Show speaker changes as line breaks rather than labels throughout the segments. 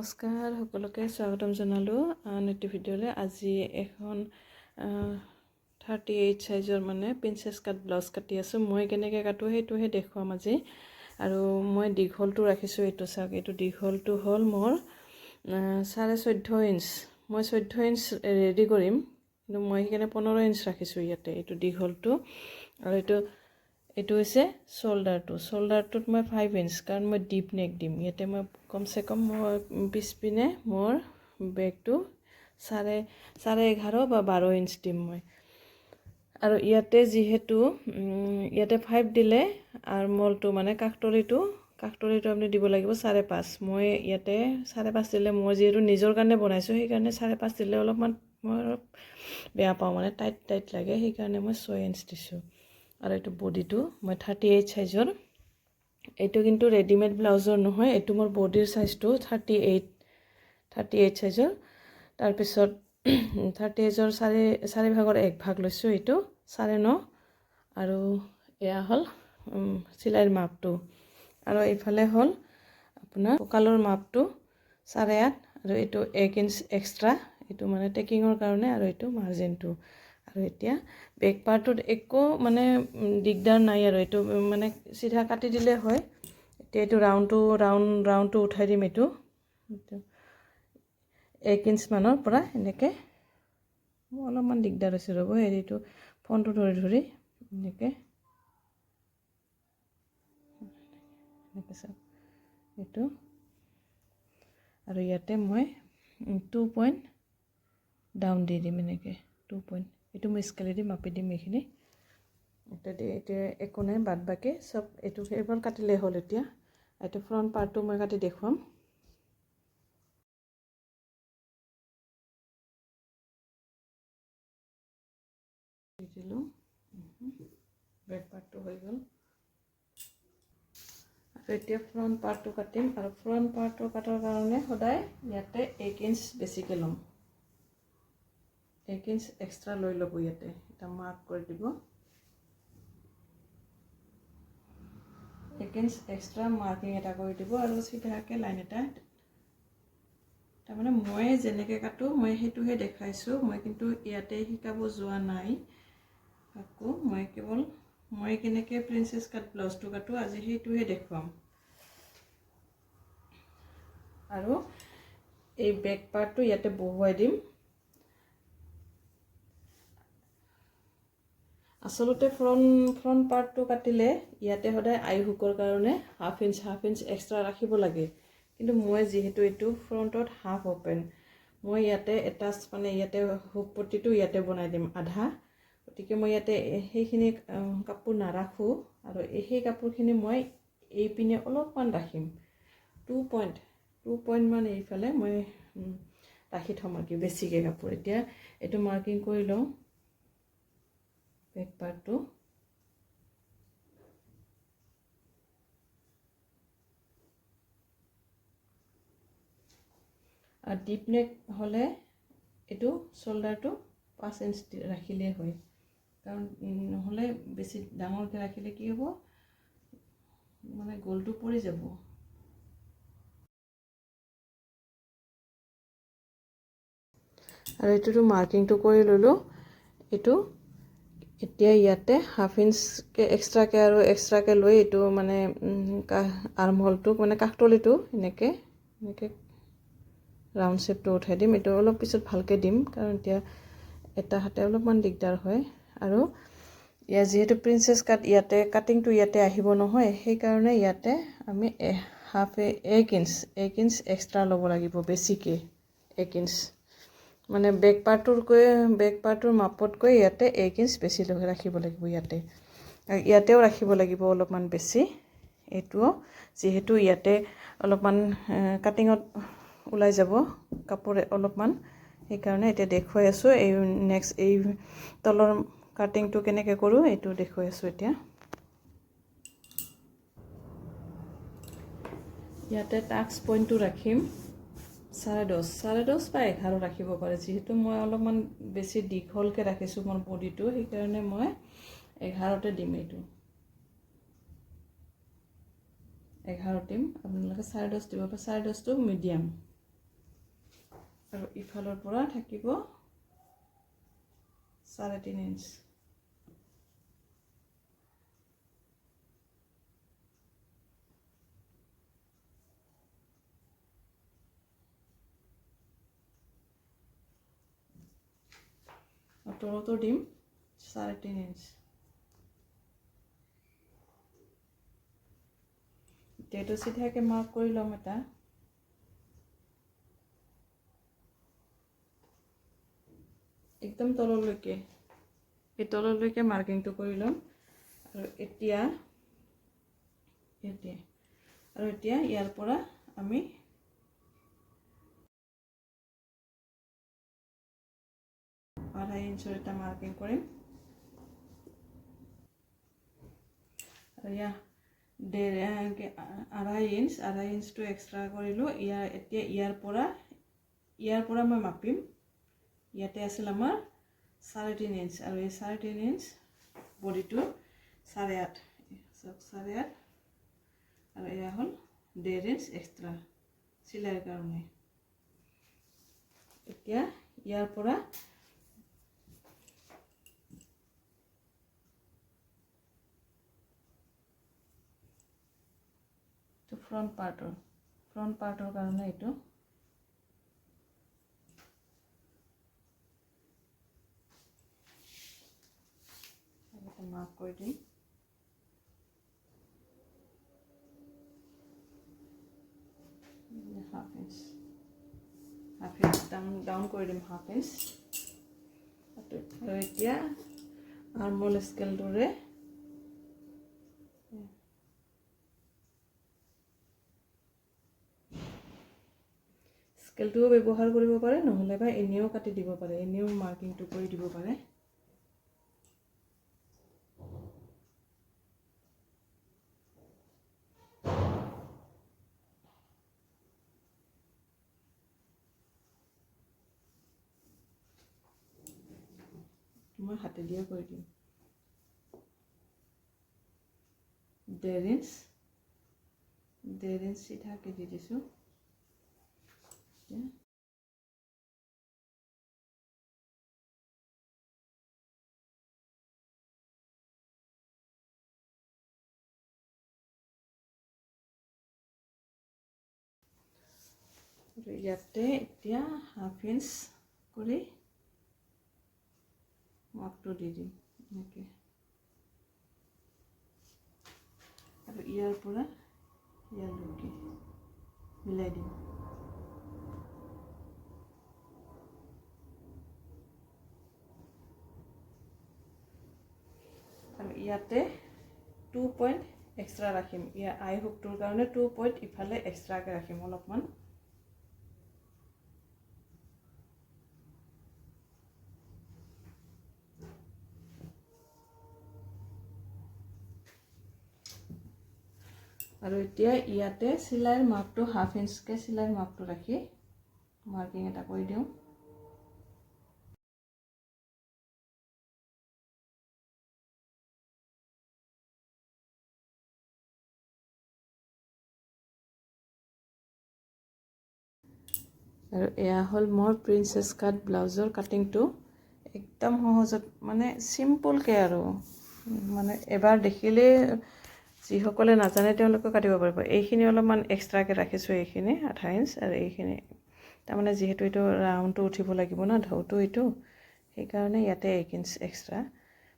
নমস্কাৰ, সকলোকে স্বাগতম জনালোঁ। আন এটি আজি এখন থাৰ্টি এইট চাইজৰ মানে প্ৰিন্সেছ কাট ব্লাউজ কাটি আছোঁ। মই কেনেকৈ কাটোঁ সেইটোহে দেখুৱাম আজি। আৰু মই দীঘলটো ৰাখিছোঁ এইটো চাওক, এইটো দীঘলটো হ'ল মোৰ চাৰে চৈধ্য ইঞ্চ মই চৈধ্য ইঞ্চ ৰেডি কৰিম, কিন্তু মই সেইকাৰণে পোন্ধৰ ইঞ্চ ৰাখিছোঁ ইয়াতে, এইটো দীঘলটো। আৰু এইটো এইটো হৈছে শ্বল্ডাৰটো শ্বল্ডাৰটোত মই ফাইভ ইঞ্চ কাৰণ মই ডিপ নেক দিম। ইয়াতে মই কমচে কম মই পিছপিনে মোৰ বেগটো চাৰে চাৰে এঘাৰ বা বাৰ ইঞ্চ দিম মই। আৰু ইয়াতে যিহেতু ইয়াতে ফাইভ দিলে আৰু মলটো মানে কাষতলিটো কাষতলিটো আপুনি দিব লাগিব চাৰে পাঁচ। মই ইয়াতে চাৰে পাঁচ দিলে মই যিহেতু নিজৰ কাৰণে বনাইছোঁ, সেইকাৰণে চাৰে পাঁচ দিলে অলপমান মই অলপ বেয়া পাওঁ মানে টাইট টাইট লাগে, সেইকাৰণে মই ছয় ইঞ্চ দিছোঁ। আৰু এইটো বডিটো মই থাৰ্টি এইট চাইজৰ এইটো কিন্তু ৰেডিমেড ব্লাউজৰ নহয়, এইটো মোৰ বডিৰ চাইজটো থাৰ্টি এইট থাৰ্টি এইট চাইজৰ তাৰপিছত থাৰ্টি এইজৰ চাৰি চাৰি ভাগৰ এক ভাগ লৈছোঁ এইটো, চাৰে ন। আৰু এয়া হ'ল চিলাইৰ মাপটো। আৰু এইফালে হ'ল আপোনাৰ কঁকালৰ মাপটো, চাৰে আঠ। আৰু এইটো এক ইঞ্চ এক্সট্ৰা এইটো মানে টেকিঙৰ কাৰণে আৰু এইটো মাৰ্জিনটো আৰু এতিয়া বেক পাৰ্টটোত একো মানে দিগদাৰ নাই আৰু এইটো মানে চিধা কাটি দিলে হয়। এতিয়া এইটো ৰাউণ্ডটো ৰাউণ্ড ৰাউণ্ডটো উঠাই দিম এইটো। এক ইঞ্চমানৰ পৰা এনেকৈ অলপমান দিগদাৰ হৈছে ৰ'ব, হেৰিটো, ফোনটো ধৰি ধৰি এনেকৈ। চাওক, এইটো। আৰু ইয়াতে মই টু পইণ্ট ডাউন দি দিম এনেকৈ টু পইণ্ট এইটো মই স্কেলেদি মাপি দিম এইখিনি। এতিয়া এতিয়া একো নাই, বাদ বাকী চব এইটো এইবোৰ কাটিলেই হ'ল এতিয়া। এইটো ফ্ৰণ্ট পাৰ্টটো মই কাটি দেখুৱাম। দিলোঁ। বেক পাৰ্টটো হৈ গ'ল। আৰু এতিয়া ফ্ৰণ্ট পাৰ্টটো কাটিম। আৰু ফ্ৰণ্ট পাৰ্টটো কাটাৰ কাৰণে সদায় ইয়াতে এক ইঞ্চ বেছিকৈ ল'ম। এক ইঞ্চ এক্সট্ৰা লৈ ল'ব ইয়াতে এটা মাৰ্ক কৰি দিব এক ইঞ্চ এক্সট্ৰা মাৰ্কিং এটা কৰি দিব আৰু চিধাকৈ লাইন এটা তাৰমানে মই যেনেকৈ কাটোঁ মই সেইটোহে দেখাইছোঁ মই কিন্তু ইয়াতে শিকাব যোৱা নাই আকৌ মই কেৱল মই কেনেকৈ প্ৰিন্সেছ কাট ব্লাউজটো কাটোঁ আজি সেইটোহে দেখুৱাম আৰু এই বেক পাৰ্টটো ইয়াতে বহুৱাই দিম আচলতে ফ্ৰণ্ট ফ্ৰণ্ট পাৰ্টটো কাটিলে ইয়াতে সদায় আই হুকৰ কাৰণে half inch half inch extra ৰাখিব লাগে। কিন্তু মই যিহেতু এইটো ফ্ৰণ্টত হাফ অ'পেন মই ইয়াতে এটা মানে ইয়াতে হুক পট্টিটো ইয়াতে বনাই দিম আধা। গতিকে মই ইয়াতে সেইখিনি কাপোৰ নাৰাখোঁ আৰু সেই কাপোৰখিনি মই এইপিনে অলপমান ৰাখিম। টু পইণ্ট টু পইণ্টমান এইফালে মই ৰাখি থ'ম আৰু কি বেছিকৈ কাপোৰ। এতিয়া এইটো মাৰ্কিং কৰি লওঁ। পাৰ্টটো আৰু ডিপ নেক হ'লে এইটো শ্বল্ডাৰটো পাঁচ ইঞ্চ ৰাখিলেই হয়। কাৰণ নহ'লে বেছি ডাঙৰকৈ ৰাখিলে কি হ'ব? মানে গলটো পৰি যাব। আৰু এইটোতো মাৰ্কিংটো কৰি ল'লোঁ। এইটো এতিয়া ইয়াতে হাফ ইঞ্চকৈ এক্সট্ৰাকৈ আৰু এক্সট্ৰাকৈ লৈ এইটো মানে আৰ্মহলটো মানে কাষতলিটো এনেকৈ এনেকৈ ৰাউণ্ড শ্বেপটো উঠাই দিম। এইটো অলপ পিছত ভালকৈ দিম, কাৰণ এতিয়া এটা হাতে অলপমান দিগদাৰ হয়। আৰু ইয়াত যিহেতু প্ৰিন্সেছ কাট ইয়াতে কাটিংটো ইয়াতে আহিব নহয়, সেইকাৰণে ইয়াতে আমি হাফ এক ইঞ্চ এক ইঞ্চ এক্সট্ৰা ল'ব লাগিব বেছিকৈ, এক ইঞ্চ মানে বেক পাৰ্টটোতকৈ বেক পাৰ্টটোৰ মাপতকৈ ইয়াতে এক ইঞ্চ বেছি ৰাখিব লাগিব ইয়াতে। ইয়াতেও ৰাখিব লাগিব অলপমান বেছি। এইটোও যিহেতু ইয়াতে অলপমান কাটিঙত ওলাই যাব কাপোৰে অলপমান। সেইকাৰণে এতিয়া দেখুৱাই আছোঁ এই নেক্সট এই তলৰ কাটিংটো কেনেকৈ কৰোঁ এইটো দেখুৱাই আছোঁ এতিয়া। ইয়াতে টাক্স পইণ্টটো ৰাখিম। চাৰে দহ চাৰে দহ বা এঘাৰ ৰাখিব পাৰে। যিহেতু মই অলপমান বেছি দীঘলকৈ ৰাখিছোঁ মোৰ বডিটো, সেইকাৰণে মই এঘাৰতে দিম এইটো। এঘাৰ দিম। আপোনালোকে চাৰে দহ দিব পাৰে। চাৰে দহটো মিডিয়াম। আৰু ইফালৰ পৰা থাকিব চাৰে তিনি ইঞ্চ। তলতো দিম চাৰে তিনি ইঞ্চ। এইটো চিধাকৈ মাৰ্ক কৰি ল'ম এটা। একদম তললৈকে, এই তললৈকে মাৰ্কিংটো কৰি ল'ম। আৰু এতিয়া এতিয়া, আৰু এতিয়া ইয়াৰ পৰা আমি ইঞ্চৰ এটা মাৰ্কিং কৰিম আৰু ডেৰ ইঞ্চ আঢ়াই ইঞ্চটো এক্সট্ৰা কৰিলোঁ ইয়াৰ এতিয়া ইয়াৰ পৰা ইয়াৰ পৰা মই মাপিম ইয়াতে আছিল আমাৰ চাৰে তিনি ইঞ্চ আৰু এই চাৰে তিনি ইঞ্চ বডিটো চাৰে আঠ চাওক চাৰে আঠ আৰু এয়া হ'ল ডেৰ ইঞ্চ এক্সট্ৰা চিলাইৰ কাৰণে এতিয়া ইয়াৰ পৰা এইটো ফ্ৰণ্ট পাৰ্টৰ ফ্ৰণ্ট পাৰ্টৰ কাৰণে এইটো। মাৰ্ক কৰি দিম। Half inch half inch down down কৰি দিম হাফ ইঞ্চ এতিয়া আৰ্মল স্কেলটোৰে স্কেলটোও ব্যৱহাৰ কৰিব পাৰে, নহ'লে বা এনেও কাটি দিব পাৰে, এনেও মাৰ্কিংটো কৰি দিব পাৰে। মই হাতে দিয়ে কৰি দিম। ডেৰ ইঞ্চ ডেৰ ইঞ্চ চিধাকৈ দি দিছোঁ। আৰু ইয়াতে এতিয়া হাফ ইঞ্চ কৰি মাপটো দি দিম এনেকৈ আৰু ইয়াৰ পৰা ইয়ালৈকে মিলাই দিম ইয়াতে টু পইণ্ট এক্সট্ৰা ৰাখিম। ইয়াৰ আই হুকটোৰ কাৰণে টু পইণ্ট ইফালে এক্সট্ৰাকৈ ৰাখিম অলপমান। আৰু এতিয়া ইয়াতে চিলাইৰ মাপটো হাফ ইঞ্চকৈ চিলাইৰ মাপটো ৰাখি মাৰ্কিং এটা কৰি দিওঁ। আৰু এয়া হ'ল মোৰ প্ৰিন্সেছ কাট ব্লাউজৰ কাটিংটো একদম সহজত মানে চিম্পুলকৈ আৰু। মানে এবাৰ দেখিলেই যিসকলে নাজানে তেওঁলোকে কাটিব পাৰিব। এইখিনি অলপমান এক্সট্ৰাকৈ ৰাখিছোঁ এইখিনি আধা ইঞ্চ আৰু এইখিনি। তাৰমানে যিহেতু এইটো ৰাউণ্ডটো উঠিব লাগিব ন ঢৌটো এইটো। সেইকাৰণে ইয়াতে এক ইঞ্চ এক্সট্ৰা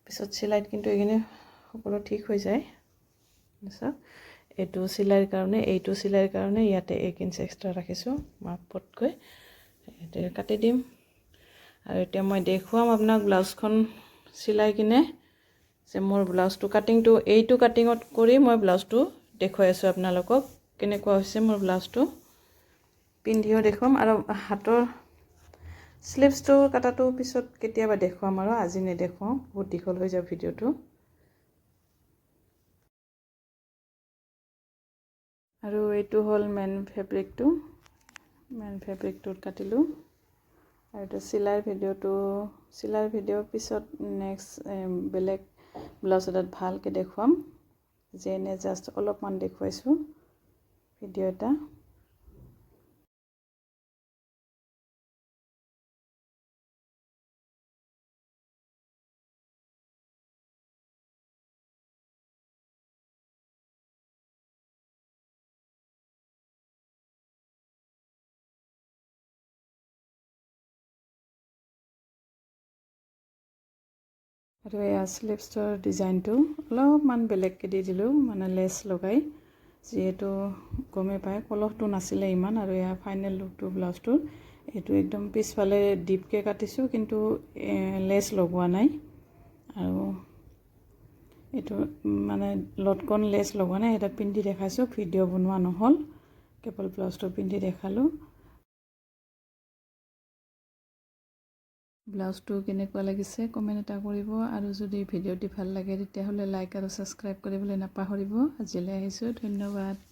পিছত চিলাইত কিন্তু এইখিনি সকলো ঠিক হৈ যায়। চাওক এইটো চিলাইৰ কাৰণে এইটো চিলাইৰ কাৰণে ইয়াতে এক ইঞ্চ এক্সট্ৰা ৰাখিছোঁ মাপতকৈ। কাটি দিম। আৰু এতিয়া মই দেখুৱাম আপোনাক ব্লাউজখন চিলাই কিনে যে মোৰ ব্লাউজটো কাটিংটো এইটো কাটিঙত কৰি মই ব্লাউজটো দেখুৱাই আছোঁ আপোনালোকক কেনেকুৱা হৈছে মোৰ ব্লাউজটো। পিন্ধিও দেখুৱাম। আৰু হাতৰ শ্লিভছটো কটাটো পিছত কেতিয়াবা দেখুৱাম আৰু আজি নেদেখুৱাওঁ বহুত দীঘল হৈ যাব ভিডিঅ'টো। আৰু এইটো হ'ল মেইন ফেব্ৰিকটো মেইন ফেব্ৰিকটোত কাটিলোঁ। আৰু এইটো চিলাইৰ ভিডিঅ'টো চিলাইৰ ভিডিঅ'ৰ পিছত নেক্সট বেলেগ ব্লাউজ এটাত ভালকৈ দেখুৱাম। যে এনে জাষ্ট অলপমান দেখুৱাইছোঁ। ভিডিঅ' এটা। আৰু এয়া শ্লিপছৰ ডিজাইনটো অলপমান বেলেগকৈ দি দিলোঁ মানে লেছ লগাই। যিহেতু গমেই পায় কলহটো নাছিলে ইমান আৰু এয়া ফাইনেল লুকটো ব্লাউজটোৰ এইটো একদম পিছফালে ডিপকৈ কাটিছোঁ, কিন্তু লেছ লগোৱা নাই। আৰু এইটো মানে লটকন লেছ লগোৱা নাই, এটা পিন্ধি দেখাইছোঁ ভিডিঅ' বনোৱা নহ'ল। কেৱল ব্লাউজটো পিন্ধি দেখালোঁ। ব্লাউজটো কেনেকুৱা লাগিছে কমেণ্ট এটা কৰিব আৰু যদি ভিডিঅ'টি ভাল লাগে তেতিয়াহ'লে লাইক আৰু ছাবস্ক্ৰাইব কৰিবলৈ নাপাহৰিব। আজিলৈ আহিছোঁ ধন্যবাদ।